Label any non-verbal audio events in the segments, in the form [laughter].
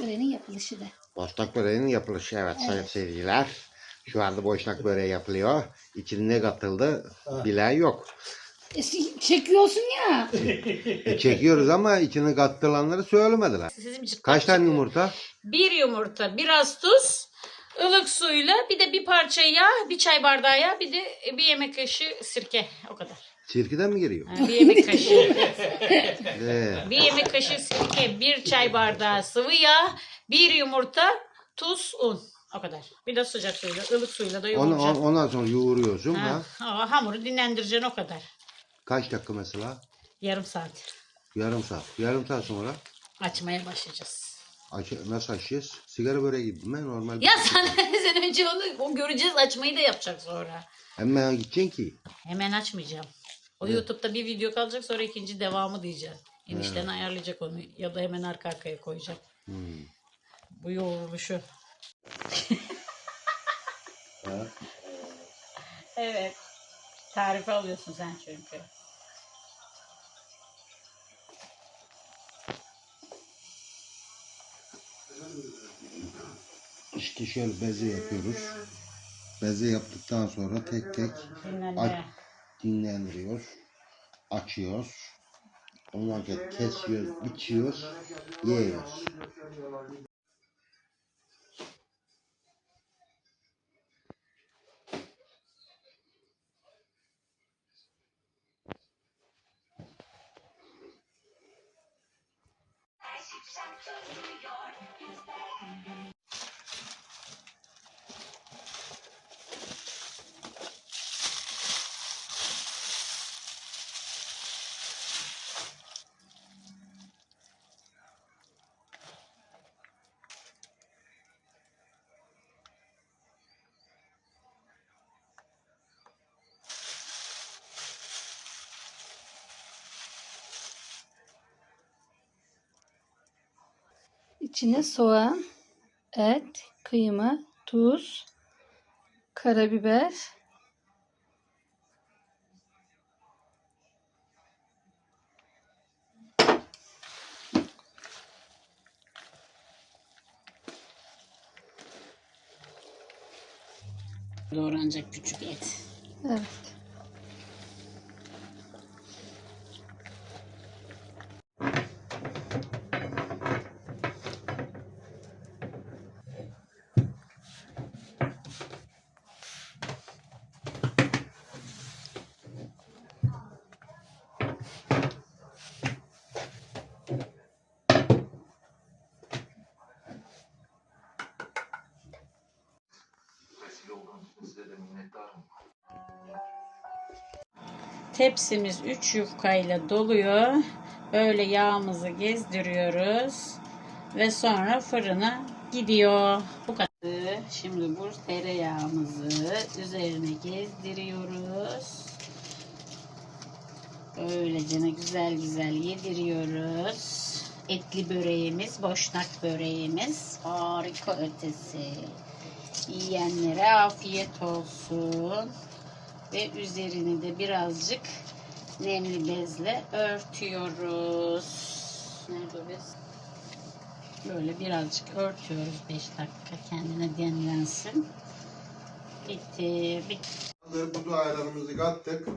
böreğinin yapılışı da. Boşnak böreğinin yapılışı evet, sayın seyirciler. Şu anda boşnak böreği yapılıyor. İçine ne katıldı bilen yok. E, çekiyorsun ya. E, çekiyoruz ama içine katılanları söylemediler. Sizin için Kaç tane yumurta? Bir yumurta, biraz tuz, ılık suyla bir de bir parça yağ, bir çay bardağı yağ, bir de bir yemek kaşığı sirke. O kadar. Sirkeden mi giriyor? Ha, bir yemek [laughs] kaşığı. Bir yemek kaşığı sirke, bir çay bardağı sıvı yağ, bir yumurta, tuz, un. O kadar. Bir de sıcak suyla, ılık suyla da onu, yoğuracaksın. ondan sonra yoğuruyorsun ha. Ha, ha, hamuru dinlendireceksin o kadar. Kaç dakika mesela? Yarım saat. Yarım saat. Yarım saat sonra Açmaya başlayacağız. aç, nasıl açacağız? Sigara böreği gibi mi? Normal. Ya sen, [laughs] sen önce onu o göreceğiz açmayı da yapacak sonra. Hemen gideceksin ki. Hemen açmayacağım. O Evet. YouTube'da bir video kalacak sonra ikinci devamı diyeceğim. Enişten ayarlayacak onu ya da hemen arka arkaya koyacak. Hmm. Bu yoğurmuşu. evet. Tarifi alıyorsun sen çünkü. İşte şöyle beze yapıyoruz. Beze yaptıktan sonra tek tek. Dinlendiriyoruz. Açıyoruz. Ondan sonra kesiyoruz, biçiyoruz, yiyoruz. İçine soğan, et, kıyma, tuz, karabiber, Doğranacak küçük et. evet. Tepsimiz 3 yufkayla doluyor. Böyle yağımızı gezdiriyoruz. Ve sonra fırına gidiyor. Bu kadar. Şimdi bu tereyağımızı üzerine gezdiriyoruz. Böylece ne güzel güzel yediriyoruz. Etli böreğimiz, boşnak böreğimiz. Harika ötesi. Yiyenlere afiyet olsun ve üzerini de birazcık nemli bezle örtüyoruz. Nerede o bez? Böyle birazcık örtüyoruz 5 dakika kendine demlensin. Bitti. Bitti. Kutu ayranımızı kattık.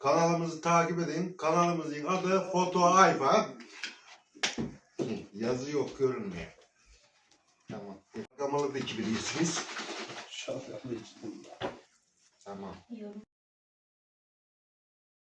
Kanalımızı takip edin. Kanalımızın adı Foto Ayfa. Yazı yok görünmüyor. Tamam. Kamalı peki bilirsiniz. Tamam.